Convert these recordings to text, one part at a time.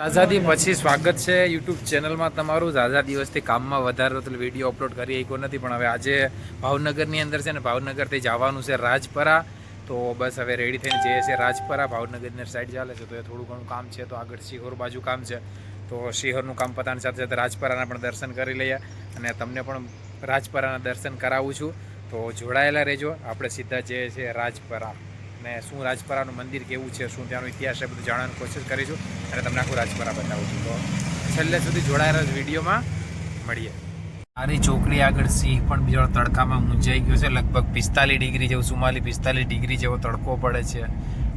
આઝાદી પછી સ્વાગત છે યુટ્યુબ ચેનલમાં તમારું. ઝાઝા દિવસથી કામમાં વધારે એટલે વીડિયો અપલોડ કરી શક્યો નથી, પણ હવે આજે ભાવનગરની અંદર છે ને, ભાવનગરથી જવાનું છે રાજપરા. તો બસ હવે રેડી થઈને જઈએ છીએ રાજપરા. ભાવનગરની સાઈડ ચાલે છે, તો એ થોડું ઘણું કામ છે, તો આગળ શિહોર બાજુ કામ છે. તો શિહોરનું કામ પતાની સાથે સાથે રાજપરાના પણ દર્શન કરી લઈએ અને તમને પણ રાજપરાના દર્શન કરાવું છું. તો જોડાયેલા રહેજો. આપણે સીધા જઈએ છીએ રાજપરા. ને શું રાજપરાનું મંદિર કેવું છે, શું ત્યાંનો ઇતિહાસ છે બધું જાણવાની કોશિશ કરીશું અને તમને આખું રાજપરા બતાવું છું. તો છેલ્લે સુધી જોડાયેલા જ વિડીયોમાં મળીએ. મારી ચોકડી આગળ સિંહ પણ બીજો તડકામાં મૂંઝાઈ ગયો છે, લગભગ પિસ્તાલીસ ડિગ્રી જેવું, સુમાલી પિસ્તાલીસ ડિગ્રી જેવો તડકો પડે છે.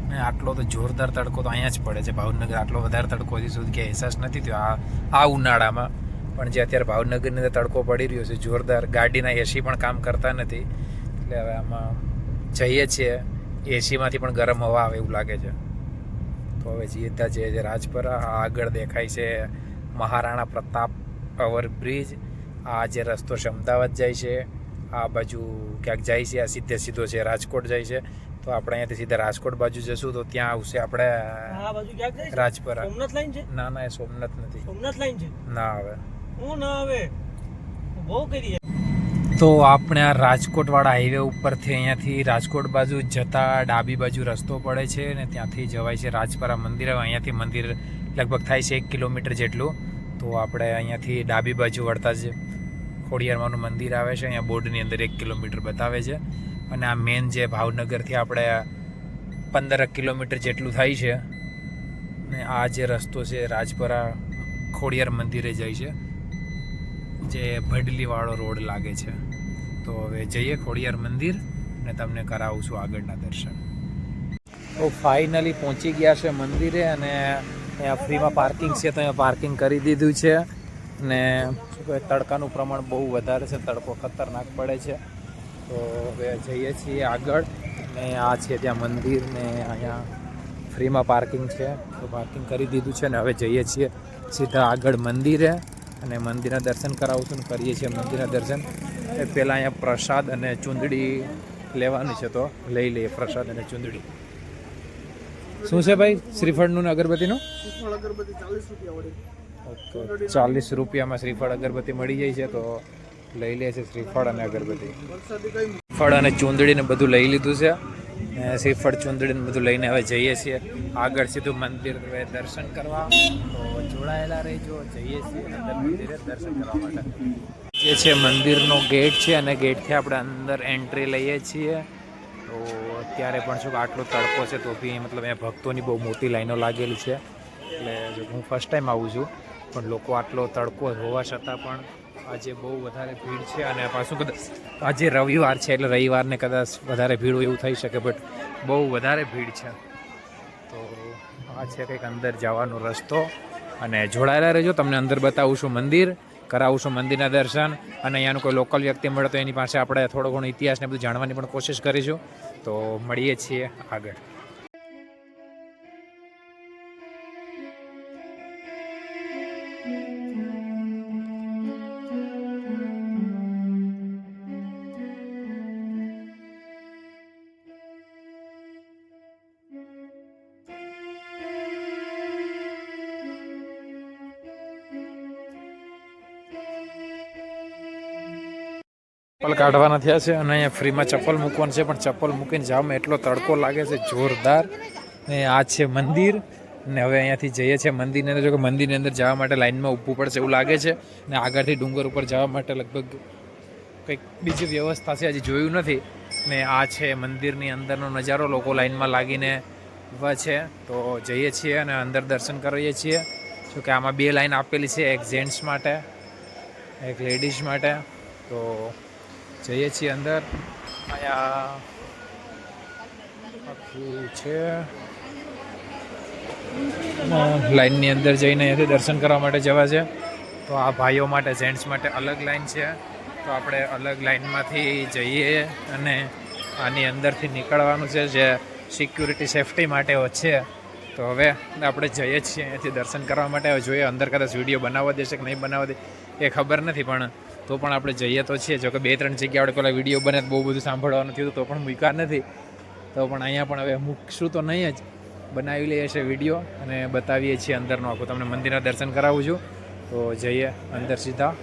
ને આટલો તો જોરદાર તડકો તો અહીંયા જ પડે છે. ભાવનગર આટલો વધારે તડકો હજી સુધી કે અહેસાસ નથી થયો. આ આ ઉનાળામાં પણ જે અત્યારે ભાવનગરની અંદર તડકો પડી રહ્યો છે, જોરદાર ગાડીના એસી પણ કામ કરતા નથી. એટલે હવે આમાં જઈએ છીએ. એસીમાંથી પણ ગરમ હવા આવે એવું લાગે છે. તો હવે જીતા જઈએ છે રાજપરા આ આગળ દેખાય છે મહારાણા પ્રતાપ ઓવર બ્રિજ આ જે રસ્તો છે અમદાવાદ જાય છે આ બાજુ ક્યાંક જાય છે આ સીધે સીધો છે રાજકોટ જાય છે તો આપણે અહીંયાથી સીધા રાજકોટ બાજુ જશું તો ત્યાં આવશે આપણે આ બાજુ ક્યાંક જાય રાજપરા. સોમનાથ લાઈન છે? ના ના એ સોમનાથ નથી. સોમનાથ લાઈન છે? ના આવે. હું ના આવે. બહુ કરી તો આપણે આ રાજકોટવાળા હાઈવે ઉપરથી અહીંયાથી રાજકોટ બાજુ જતા ડાબી બાજુ રસ્તો પડે છે ને ત્યાંથી જવાય છે રાજપરા મંદિર. અહીંયાથી મંદિર લગભગ થાય છે એક કિલોમીટર જેટલું. તો આપણે અહીંયાથી ડાબી બાજુ વળતા જ ખોડિયારમાંનું મંદિર આવે છે. અહીંયા બોર્ડની અંદર એક કિલોમીટર બતાવે છે. અને આ મેન જે ભાવનગરથી આપણે પંદર કિલોમીટર જેટલું થાય છે. ને આ જે રસ્તો છે રાજપરા ખોડિયાર મંદિરે જાય છે. જે ભડલીવાળો રોડ લાગે છે. તો હવે જઈએ ખોડિયાર મંદિર ને તમને કરાવું છું આગળના દર્શન. તો ફાઇનલી પહોંચી ગયા છે મંદિરે અને અહીંયા ફ્રીમાં પાર્કિંગ છે તો અહીંયા પાર્કિંગ કરી દીધું છે. ને તડકાનું પ્રમાણ બહુ વધારે છે, તડકો ખતરનાક પડે છે. તો હવે જઈએ છીએ આગળ ને આ છે ત્યાં મંદિર ને અહીંયા ફ્રીમાં પાર્કિંગ છે. તો પાર્કિંગ કરી દીધું છે ને હવે જઈએ છીએ સીધા આગળ મંદિરે. અને મંદિરના દર્શન કરાવું છું ને કરીએ છીએ મંદિરના દર્શન. એ પહેલાં અહીંયા પ્રસાદ અને ચૂંદડી લેવાની છે તો લઈ લઈએ પ્રસાદ અને ચૂંદડી. શું છે ભાઈ? શ્રીફળનું ને અગરબત્તીનું? ચાલીસ ઓકે ચાલીસ રૂપિયામાં શ્રીફળ અગરબત્તી મળી જાય છે તો લઈ લે છે શ્રીફળ અને અગરબત્તી. ફળ અને ચૂંદડીને બધું લઈ લીધું છે. ને શ્રીફળ ચૂંદડીને બધું લઈને હવે જઈએ છીએ. આગળ સીધું મંદિર દર્શન કરવા. તો જોડાયેલા રહેજો, જઈએ છીએ અંદર મંદિરે દર્શન કરવા માટે. જે છે મંદિરનો ગેટ છે અને ગેટથી આપણે અંદર એન્ટ્રી લઈએ છીએ. તો અત્યારે પણ શું આટલો તડકો છે તો બી મતલબ એ ભક્તોની બહુ મોટી લાઈનો લાગેલી છે. એટલે હું ફર્સ્ટ ટાઈમ આવું છું, પણ લોકો આટલો તડકો હોવા છતાં પણ આજે બહુ વધારે ભીડ છે અને પાછું કદાચ આજે રવિવાર છે એટલે રવિવારને કદાચ વધારે ભીડ એવું થઈ શકે બટ બહુ વધારે ભીડ છે. તો આ છે કંઈક અંદર જવાનો રસ્તો. અને જોડાયેલા રહેજો, તમને અંદર બતાવું છું મંદિર, કરાવું છું મંદિરના દર્શન, અને અહીંયાનું કોઈ લોકલ વ્યક્તિ મળે તો એની પાસે આપણે થોડો ઘણો ઇતિહાસને બધું જાણવાની પણ કોશિશ કરીશું. તો મળીએ છીએ આગળ. ચપ્પલ કાઢવાના થયા છે અને અહીંયા ફ્રીમાં ચપ્પલ મૂકવાનું છે, પણ ચપ્પલ મૂકીને જાવમાં એટલો તડકો લાગે છે, જોરદાર. ને આ છે મંદિર. ને હવે અહીંયાથી જઈએ છીએ મંદિરની અંદર. જો કે મંદિરની અંદર જવા માટે લાઇનમાં ઊભું પડશે એવું લાગે છે. ને આગળથી ડુંગર ઉપર જવા માટે લગભગ કંઈક બીજી વ્યવસ્થા છે, હજી જોયું નથી. ને આ છે મંદિરની અંદરનો નજારો. લોકો લાઈનમાં લાગીને ઊભા છે. તો જઈએ છીએ અને અંદર દર્શન કરીએ છીએ. જો કે આમાં બે લાઈન આપેલી છે, એક જેન્ટ્સ માટે, એક લેડીઝ માટે. તો જઈએ છીએ અંદર. અહીંયા આખું છે. લાઈનની અંદર જઈને અહીંયાથી દર્શન કરવા માટે જવા છે. તો આ ભાઈઓ માટે જેન્ટ્સ માટે અલગ લાઈન છે. તો આપણે અલગ લાઈનમાંથી જઈએ અને આની અંદરથી નીકળવાનું છે, જે સિક્યુરિટી સેફટી માટે છે. તો હવે આપણે જઈએ છીએ અહીંયાથી દર્શન કરવા માટે. જોઈએ અંદર કદાચ વીડિયો બનાવવા દેશે કે નહીં બનાવવા દે, એ ખબર નથી, પણ તો પણ આપણે જઈએ તો છીએ. જોકે બે ત્રણ જગ્યાએ આપણે પેલા વીડિયો બને બહુ બધું સાંભળવાનું થયું તો પણ મૂક્યા નથી. તો પણ અહીંયા પણ હવે મૂકશું તો નહીં જ. બનાવી લઈએ છીએ વીડિયો અને બતાવીએ છીએ અંદરનો આખું. તમને મંદિરના દર્શન કરાવું છું. તો જઈએ અંદર સીધા.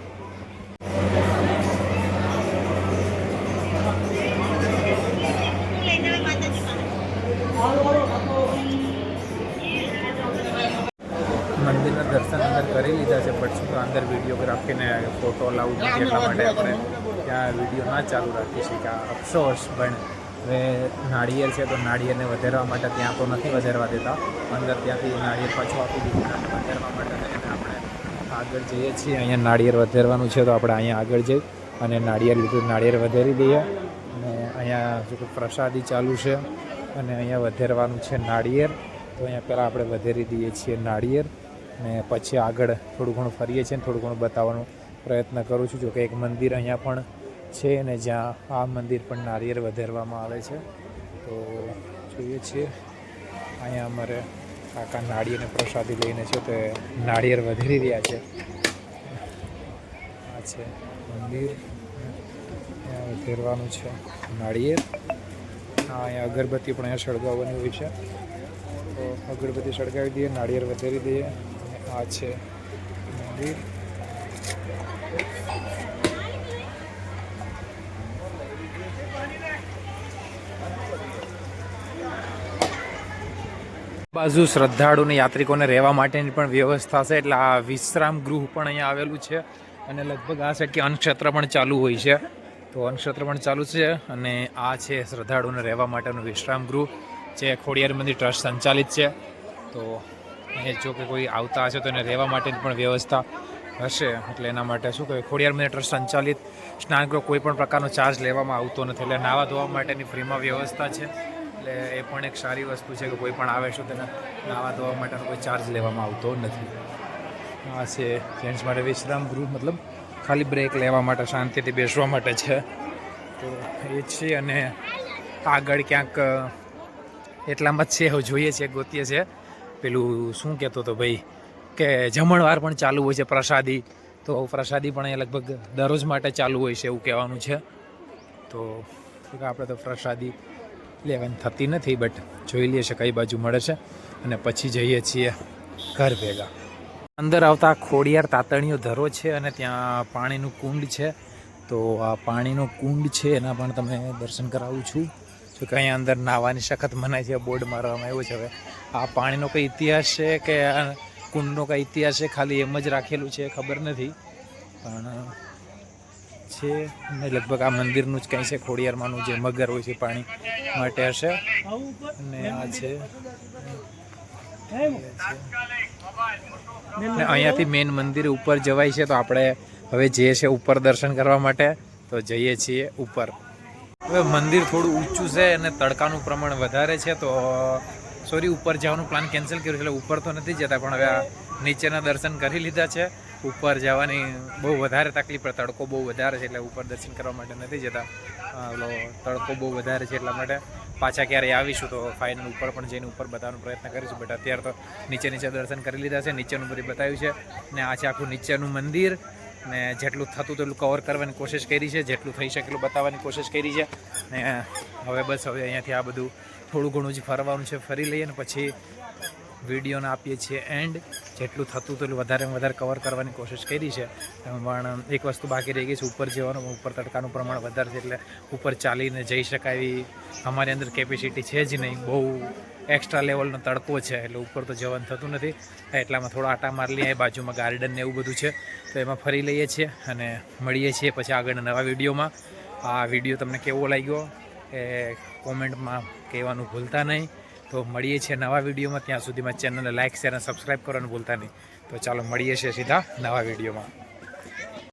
મંદિરના દર્શન અંદર કરી લીધા છે, પણ શું તો અંદર વિડીયોગ્રાફીને ફોટો લાવવું નથી એટલા માટે આપણે ત્યાં વીડિયો ના ચાલુ રાખીએ છીએ કે આ અફસોસ પણ હવે નાળિયેર છે તો નાળિયેરને વધારવા માટે ત્યાં તો નથી વધારવા દેતા. અંદર ત્યાંથી નાળિયેર પાછું આપી દીધું વધારવા માટે આપણે આગળ જઈએ છીએ. અહીંયા નાળિયેર વધારવાનું છે તો આપણે અહીંયા આગળ જઈ અને નાળિયેર લીધું, નાળિયેર વધારી દઈએ. અને અહીંયા જો કે પ્રસાદી ચાલુ છે અને અહીંયા વધારવાનું છે નાળિયેર. તો અહીંયા પહેલાં આપણે વધારી દઈએ છીએ નાળિયેર. અને પછી આગળ થોડું ઘણું ફરીએ છીએ ને થોડું ઘણું બતાવવાનો પ્રયત્ન કરું છું. જો કે એક મંદિર અહીંયા પણ છે અને જ્યાં આ મંદિર પણ નારિયેળ વધારવામાં આવે છે. તો જોઈએ છીએ. અહીંયા અમારે કાકા નાળિયેરને પ્રસાદી લઈને છે તો નાળિયેર વધારી રહ્યા છે. આ છે મંદિર. વધારવાનું છે નાળિયેર. હા, અહીંયા અગરબત્તી પણ અહીંયા સળગાવવાની હોય છે. તો અગરબત્તી સળગાવી દઈએ, નાળિયેર વધારી દઈએ. આ છે મંદિર. બાજુ શ્રદ્ધાળુને યાત્રિકોને રહેવા માટેની પણ વ્યવસ્થા છે, એટલે આ વિશ્રામ ગૃહ પણ અહીંયા આવેલું છે અને લગભગ આ સાઈડ કે અન્નક્ષેત્ર પણ ચાલુ હોય છે. તો અન્નક્ષેત્ર પણ ચાલુ છે અને આ છે શ્રદ્ધાળુને રહેવા માટેનું વિશ્રામ ગૃહ. જે ખોડિયાર મંદિર ટ્રસ્ટ સંચાલિત છે. તો અહીંયા જો કે કોઈ આવતા હશે તો એને રહેવા માટેની પણ વ્યવસ્થા હશે. એટલે એના માટે શું કહેવાય, ખોડિયાર મંદિર ટ્રસ્ટ સંચાલિત સ્નાનગૃહ કોઈ પણ પ્રકારનો ચાર્જ લેવામાં આવતો નથી. એટલે નાવા ધોવા માટેની ફ્રીમાં વ્યવસ્થા છે. એટલે એ પણ એક સારી વસ્તુ છે કે કોઈ પણ આવે છે તેને નાવા ધોવા માટેનો કોઈ ચાર્જ લેવામાં આવતો નથી. આ છે જેન્ટ્સ માટે વિશ્રામ ગૃહ, મતલબ ખાલી બ્રેક લેવા માટે, શાંતિથી બેસવા માટે છે. તો એ છે અને આગળ ક્યાંક એટલામાં જ છે જોઈએ છે, ગોતીએ છે. પેલું શું કહેતો હતો ભાઈ, કે જમણવાર પણ ચાલુ હોય છે પ્રસાદી. તો પ્રસાદી પણ એ લગભગ દરરોજ માટે ચાલુ હોય છે એવું કહેવાનું છે. તો આપણે તો પ્રસાદી લેવાની થતી નથી બટ જોઈ લઈએ છે કઈ બાજુ મળે છે. અને પછી જઈએ છીએ ઘર ભેગા. અંદર આવતા ખોડિયાર તાતણીઓ ધરો છે અને ત્યાં પાણીનું કુંડ છે. તો આ પાણીનો કુંડ છે, એના પણ તમે દર્શન કરાવું છું. જો કે અહીંયા અંદર નાહવાની સખત મનાય છે, બોર્ડ મારવામાં આવ્યો છે હવે. આ પાણીનો કંઈ ઇતિહાસ છે કે આ કુંડનો કંઈ ઇતિહાસ છે? ખાલી એમ જ રાખેલું છે, ખબર નથી. પણ છે. ને લગભગ આ મંદિરનું જ કંઈ છે, ખોડિયારમાંનું જે મગર હોય છે પાણી માટે હશે. અને આ છે. ને અહીંયાથી મેઇન મંદિર ઉપર જવાય છે, તો આપણે હવે જઈએ છીએ ઉપર દર્શન કરવા માટે, તો જઈએ છીએ ઉપર. હવે મંદિર થોડું ઊંચું છે અને તડકાનું પ્રમાણ વધારે છે, તો સોરી, ઉપર જવાનું પ્લાન કેન્સલ કર્યું એટલે ઉપર તો નથી જતા, પણ હવે આ નીચેના દર્શન કરી લીધા છે. ઉપર જવાની બહુ વધારે તકલીફ પડે તડકો બહુ વધારે છે, એટલે ઉપર દર્શન કરવા માટે નથી જતા. ઓલો, તડકો બહુ વધારે છે એટલા માટે પાછા ક્યારેય આવીશું તો ફાઇનલ ઉપર પણ જઈને ઉપર બતાવવાનો પ્રયત્ન કરીશું. બટ અત્યારે તો નીચે નીચે દર્શન કરી લીધા છે, નીચેનું બધું બતાવ્યું છે. ને આ છે આખું નીચેનું મંદિર. ને જેટલું થતું તેટલું કવર કરવાની કોશિશ કરી છે, જેટલું થઈ શકે એટલું બતાવવાની કોશિશ કરી છે. ને હવે બસ, હવે અહીંયાથી આ બધું થોડું ઘણું જ ફરવાનું છે. ફરી લઈએ ને પછી વિડીયોને આપીએ છીએ એન્ડ. જેટલું થતું તેટલું વધારે વધારે કવર કરવાની કોશિશ કરી છે. પણ એક વસ્તુ બાકી રહી ગઈ છે, ઉપર જવાનું, ઉપર તડકાનું પ્રમાણ વધારે છે એટલે ઉપર ચાલીને જઈ શકાય એવી અમારી અંદર કેપેસિટી છે જ નહીં. બહુ એક્સ્ટ્રા લેવલનો તડકો છે, એટલે ઉપર તો જવાનું થતું નથી. એટલામાં થોડા આટા મારી લઈએ બાજુમાં ગાર્ડન ને એવું બધું છે. તો એમાં ફરી લઈએ છીએ અને મળીએ છીએ પછી આગળના નવા વિડીયોમાં. આ વીડિયો તમને કેવો લાગ્યો એ કોમેન્ટમાં કહેવાનું ભૂલતા નહીં. તો મળીએ છીએ નવા વિડીયોમાં. ત્યાં સુધીમાં ચેનલને લાઇક શેર અને સબસ્ક્રાઈબ કરવાનું ભૂલતા નહીં. તો ચાલો મળીએ છીએ સીધા નવા વિડીયોમાં.